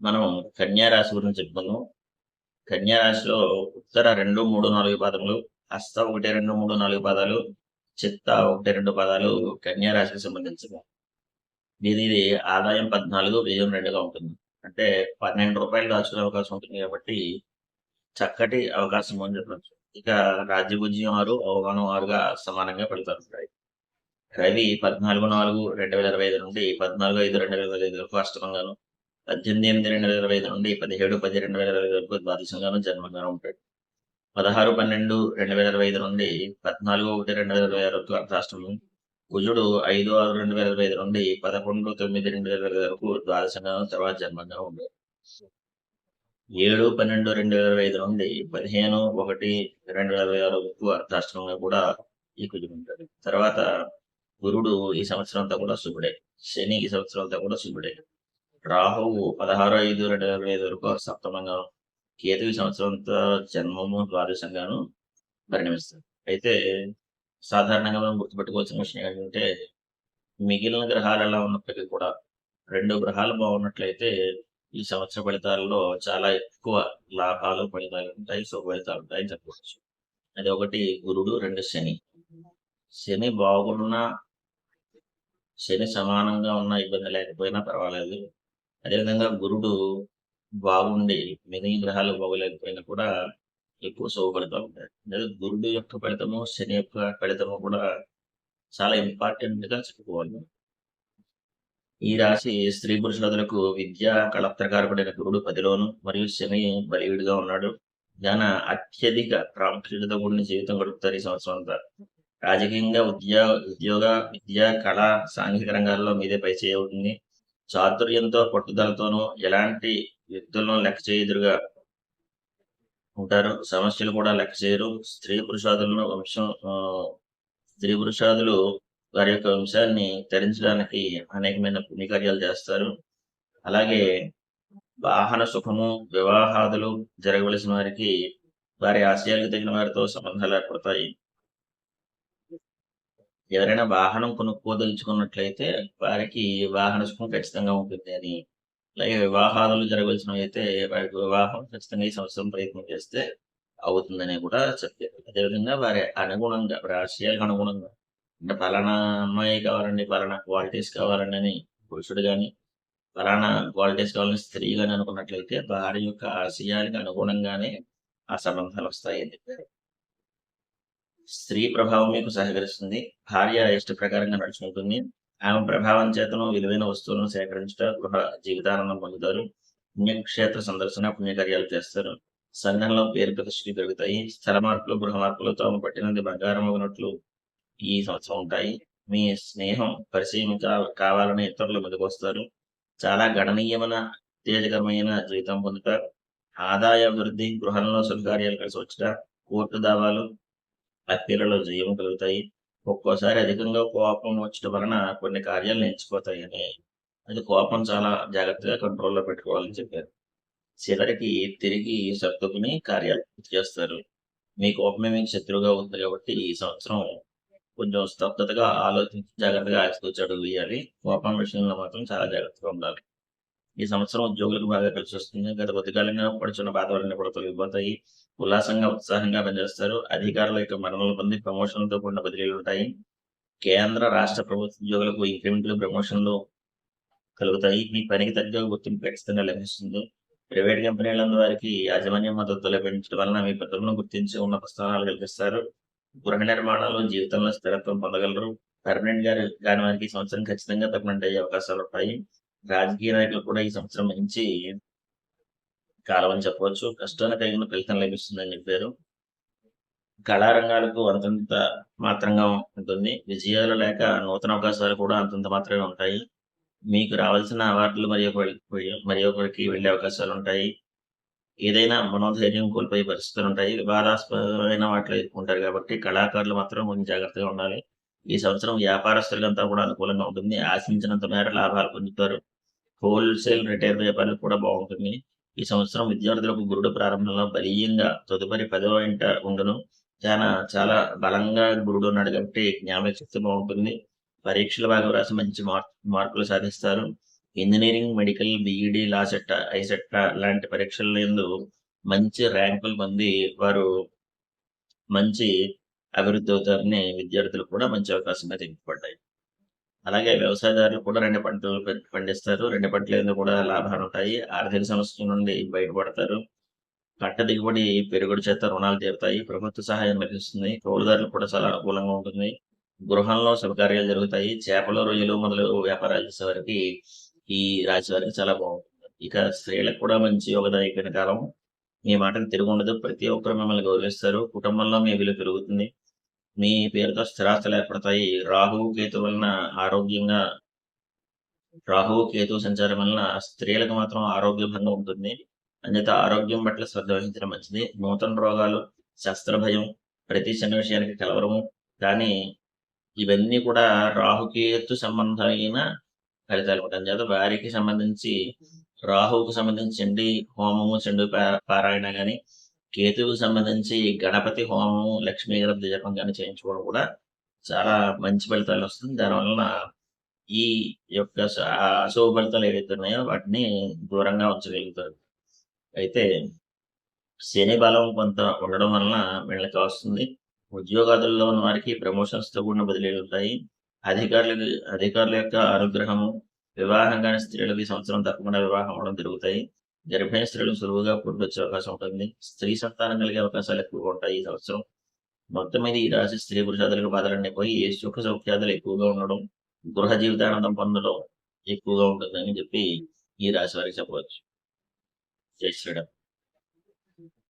మనం కన్యా రాశి గురించి చెప్పుకుందాం. కన్యా రాశిలో ఉత్తర రెండు మూడు నాలుగు పాదములు హస్త ఒకటి రెండు మూడు నాలుగు పాదాలు చిత్త ఒకటి రెండు పాదాలు కన్యా రాశికి సంబంధించింది ఇది ఆదాయం పద్నాలుగు వ్యయం రెండుగా ఉంటుంది. అంటే పన్నెండు రూపాయలు దాచుకునే అవకాశం ఉంటుంది కాబట్టి చక్కటి అవకాశం అని చెప్పచ్చు. ఇక రాజ్యభుజ్యం ఆరు అవగాహన ఆరుగా సమానంగా పెడతారు. రవి పద్నాలుగు నాలుగు రెండు వేల ఇరవై ఐదు నుండి పద్నాలుగు ఐదు రెండు వేల ఇరవై ఐదు వరకు అష్టమంగాను పద్దెనిమిది ఎనిమిది రెండు వేల ఇరవై ఐదు నుండి పదిహేడు పది రెండు వేల ఇరవై వరకు ద్వాదశంగానూ జన్మంగాను ఉంటాడు పదహారు పన్నెండు రెండు వేల ఇరవై ఐదు నుండి పద్నాలుగు ఒకటి రెండు వేల ఇరవై ఆరు వరకు అర్ధాష్టమం కుజుడు ఐదు ఆరు రెండు వేల ఇరవై ఐదు నుండి పదకొండు తొమ్మిది రెండు వేల ఇరవై వరకు ద్వాదశంగానూ తర్వాత జన్మంగా ఉంటాడు ఏడు పన్నెండు రెండు వేల ఇరవై ఐదు నుండి పదిహేను ఒకటి రెండు వేల ఇరవై ఆరు వరకు అర్ధాష్టమంగా కూడా ఈ కుజుడు ఉంటాడు. తర్వాత గురుడు ఈ సంవత్సరం అంతా కూడా శుభుడే. శని ఈ సంవత్సరం అంతా కూడా శుభుడే. రాహువు పదహారు ఐదు రెండు వేల ఇరవై ఐదు వరకు సప్తమంగా కేతు సంవత్సరంతో జన్మము ద్వాదశంగాను పరిణమిస్తారు అయితే సాధారణంగా మనం గుర్తుపెట్టుకోవాల్సిన విషయం ఏంటంటే మిగిలిన గ్రహాలు ఎలా ఉన్నప్పటికీ కూడా రెండు గ్రహాలు బాగున్నట్లయితే ఈ సంవత్సర ఫలితాలలో చాలా ఎక్కువ లాభాలు ఫలితాలు ఉంటాయి శుభ ఫలితాలు ఉంటాయి చెప్పవచ్చు. అది ఒకటి గురుడు రెండు శని. శని బాగున్నా శని సమానంగా ఉన్న ఇబ్బంది లేకపోయినా పర్వాలేదు. అదేవిధంగా గురుడు బాగుండి మిగిలిన గ్రహాలు బాగోలేకపోయినా కూడా ఎక్కువ శుభ ఉంటాయి లేదా గురుడు యొక్క ఫలితము శని యొక్క ఫలితము కూడా చాలా ఇంపార్టెంట్గా చెప్పుకోవాలి. ఈ రాశి స్త్రీ పురుషులకు విద్యా కళత్రకారకుడైన గురుడు పదిలోను మరియు శని బలివిడిగా ఉన్నాడు. జ్ఞాన అత్యధిక ప్రాముఖ్యతతో కూడిన జీవితం గడుపుతారు ఈ సంవత్సరం అంతా. రాజకీయంగా ఉద్యోగ ఉద్యోగ విద్య కళ సాంఘిక రంగాల్లో మీదే పై చేయవుతుంది చాతుర్యంతో పట్టుదలతోనూ ఎలాంటి వ్యక్తులను లెక్క చేయదురుగా? ఉంటారు. సమస్యలు కూడా లెక్క చేయరు. స్త్రీ పురుషాదులను వంశం ఆ, స్త్రీ పురుషాదులు వారి యొక్క వంశాన్ని తరించడానికి అనేకమైన పుణ్యకార్యాలు చేస్తారు. అలాగే వాహన సుఖము వివాహాదులు జరగవలసిన వారికి వారి ఆశయాలకు తగిన వారితో సంబంధాలు ఏర్పడతాయి. ఎవరైనా వాహనం కొనుక్కోదలుచుకున్నట్లయితే వారికి వాహన సుఖం ఖచ్చితంగా ఉంటుంది అని. అలాగే వివాహాలు జరగవలసినవి అయితే వారికి వివాహం ఖచ్చితంగా ఈ సంవత్సరం ప్రయత్నం చేస్తే అవుతుందని కూడా చెప్పారు. అదేవిధంగా వారి అనుగుణంగా వారి ఆశయాలకు అనుగుణంగా అంటే పలానా అమ్మాయి కావాలండి పలానా క్వాలిటీస్ కావాలండి అని పురుషుడు కానీ పలానా క్వాలిటీస్ కావాలని స్త్రీ కానీ అనుకున్నట్లయితే వారి యొక్క ఆశయాలకు అనుగుణంగానే ఆ సంబంధాలు వస్తాయి అని చెప్పారు. స్త్రీ ప్రభావం మీకు సహకరిస్తుంది. భార్య ఇష్ట ప్రకారంగా నడుచుకుంటుంది. ఆమె ప్రభావం చేతను విలువైన వస్తువులను సేకరించుట గృహ జీవితానందం పొందుతారు. పుణ్యక్షేత్ర సందర్శన పుణ్యకార్యాలు చేస్తారు. సంఘంలో పేరు ప్రతిష్టలు పెరుగుతాయి. స్థల మార్పులు గృహ మార్పులు తాము పట్టినది బంగారం అగినట్లు ఈ సంవత్సరం ఉంటాయి. మీ స్నేహం పరిచయం కావాలని ఇతరులు ముందుకొస్తారు చాలా గణనీయమైన ఉత్తేజకరమైన జీవితం పొందుతారు. ఆదాయ అభివృద్ధి గృహంలో శుభకార్యాలు కలిసి వచ్చుట కోర్టు దావాలు అప్పీలలో జయం కలుగుతాయి. ఒక్కోసారి అధికంగా కోపం వచ్చడం వలన కొన్ని కార్యాలు నిలిచిపోతాయి అని. అది కోపం చాలా జాగ్రత్తగా కంట్రోల్లో పెట్టుకోవాలని చెప్పారు. చివరికి తిరిగి సర్దుకుని కార్యాలు పూర్తి చేస్తారు. మీ కోపమే మీకు శత్రువుగా ఉంది కాబట్టి ఈ సంవత్సరం కొంచెం స్తబ్దతగా ఆలోచించి జాగ్రత్తగా ఆచితూచి అడుగు వేయాలి కోపం విషయంలో మాత్రం చాలా జాగ్రత్తగా ఉండాలి. ఈ సంవత్సరం ఉద్యోగులకు బాగా కలిసి వస్తుంది. గత కొద్దికాలంగా పడుచున్న బాధలన్నీ కూడా తొలగిపోతాయి ఉల్లాసంగా ఉత్సాహంగా పనిచేస్తారు. అధికారుల యొక్క మరణాలు పొంది ప్రమోషన్లతో కూడిన బదిలీలు ఉంటాయి. కేంద్ర రాష్ట్ర ప్రభుత్వ ఉద్యోగులకు ఇంక్రిమెంట్లు ప్రమోషన్లు కలుగుతాయి. మీ పనికి తగ్గ గుర్తింపు ఖచ్చితంగా లభిస్తుంది. ప్రైవేట్ కంపెనీలందు వారికి యాజమాన్యం మద్దతు లభించడం వలన మీ పద్ధతులను గుర్తించి ఉన్నత స్థానాలు కల్పిస్తారు. గృహ నిర్మాణాలు జీవితంలో స్థిరత్వం పొందగలరు. పర్మనెంట్ గారి కాని వారికి సంవత్సరం ఖచ్చితంగా పర్మనెంట్ అయ్యే అవకాశాలు ఉంటాయి. రాజకీయ నాయకులు కూడా ఈ సంవత్సరం మంచి కాలం అని చెప్పవచ్చు. కష్టానికి తగిన ఫలితం లభిస్తుందని చెప్పారు. కళారంగాలకు అంతంత మాత్రంగా ఉంటుంది. విజయాలు లేక నూతన అవకాశాలు కూడా అంతంత మాత్రమే ఉంటాయి. మీకు రావాల్సిన అవార్డులు మరి ఒకరికి మరి ఒకరికి వెళ్ళే అవకాశాలు ఉంటాయి. ఏదైనా మనోధైర్యం కోల్పోయే పరిస్థితులు ఉంటాయి. వివాదాస్పదమైన వాటిలో ఎదుర్కొంటారు కాబట్టి కళాకారులు మాత్రం కొంచెం జాగ్రత్తగా ఉండాలి. ఈ సంవత్సరం వ్యాపారస్తులంతా కూడా అనుకూలంగా ఉంటుంది. ఆశించినంత మేర లాభాలు పొందుతారు. హోల్సేల్ రిటైల్ వ్యాపారం కూడా బాగుంటుంది. ఈ సంవత్సరం విద్యార్థులకు గురుడు ప్రారంభంలో బలీయంగా తదుపరి పదవ ఇంట ఉండను. చాలా చాలా బలంగా గురుడు ఉన్నాడు కాబట్టి జ్ఞాపక శక్తి బాగుంటుంది. పరీక్షలు బాగా వ్రాసి మంచి మార్క్ మార్కులు సాధిస్తారు. Engineering, medical, B Ed LAWCET ICET లాంటి పరీక్షల ఎందు మంచి ర్యాంకులు పొంది వారు మంచి అభివృద్ధి అవుతారని విద్యార్థులు కూడా మంచి అవకాశంగా తెగిపడ్డాయి. అలాగే వ్యవసాయదారులు కూడా రెండు పంటలు పండిస్తారు. రెండు పంటల కూడా కూడా లాభాలుంటాయి. ఆర్థిక సమస్యల నుండి బయటపడతారు. పంట దిగుబడి పెరుగుడు చేత రుణాలు తీరుతాయి. ప్రభుత్వ సహాయం లభిస్తుంది. కౌలుదారులు కూడా చాలా అనుకూలంగా ఉంటుంది. గృహంలో శుభకార్యాలు జరుగుతాయి. చేపలు, రొయ్యలు మొదలగు వ్యాపారాలు చేసేవారికి ఈ రాశి వారికి చాలా బాగుంటుంది. ఇక స్త్రీలకు కూడా మంచి యోగదాయకమైన కాలం. మీ మాటను తిరుగుండదు. ప్రతి ఒక్కరు మిమ్మల్ని గౌరవిస్తారు. కుటుంబంలో మీ విలువ పెరుగుతుంది. మీ పేరుతో స్థిరాస్తులు ఏర్పడతాయి. రాహువు, కేతు వలన ఆరోగ్యంగా రాహువు, కేతు సంచారం వలన స్త్రీలకు మాత్రం ఆరోగ్య భంగం ఉంటుంది. అంచేత ఆరోగ్యం పట్ల శ్రద్ధ వహించడం మంచిది. నూతన రోగాలు, శస్త్ర భయం, ప్రతి చిన్న విషయానికి కలవరము. కానీ ఇవన్నీ కూడా రాహుకేతు సంబంధమైన ఫలితాలు ఉంటాయి చేత వారికి సంబంధించి రాహువుకు సంబంధించి చండీ హోమము, చండీ పారాయణ కానీ కేతువుకు సంబంధించి గణపతి హోమము, లక్ష్మీ గణపతి జపం కానీ చేయించుకోవడం కూడా చాలా మంచి ఫలితాలు వస్తుంది దానివలన ఈ యొక్క అశుభ ఫలితాలు ఏవైతే ఉన్నాయో వాటిని దూరంగా ఉంచగలుగుతారు. అయితే శని బలం కొంత ఉండడం వలన వీళ్ళకి వస్తుంది. ఉద్యోగాదుల్లో ఉన్న వారికి ప్రమోషన్స్‌తో కూడిన బదిలీలు ఉంటాయి అధికారులకి అధికారుల యొక్క అనుగ్రహము, వివాహం కాని స్త్రీలకు సంవత్సరం తప్పకుండా వివాహం అవడం జరుగుతాయి. గర్భిణీ స్త్రీలు సులువుగా పురుడొచ్చే అవకాశం ఉంటుంది. స్త్రీ సంతానం కలిగే అవకాశాలు ఎక్కువగా ఉంటాయి ఈ సంవత్సరం. మొత్తం మీద ఈ రాశి స్త్రీ పురుషాదులకు బాధలన్నీ పోయి సుఖ సౌఖ్యాదులు ఎక్కువగా ఉండడం, గృహ జీవితానందం పొందడం ఎక్కువగా ఉంటుందని చెప్పి ఈ రాశి వారికి చెప్పవచ్చు. జై శ్రీరామ్.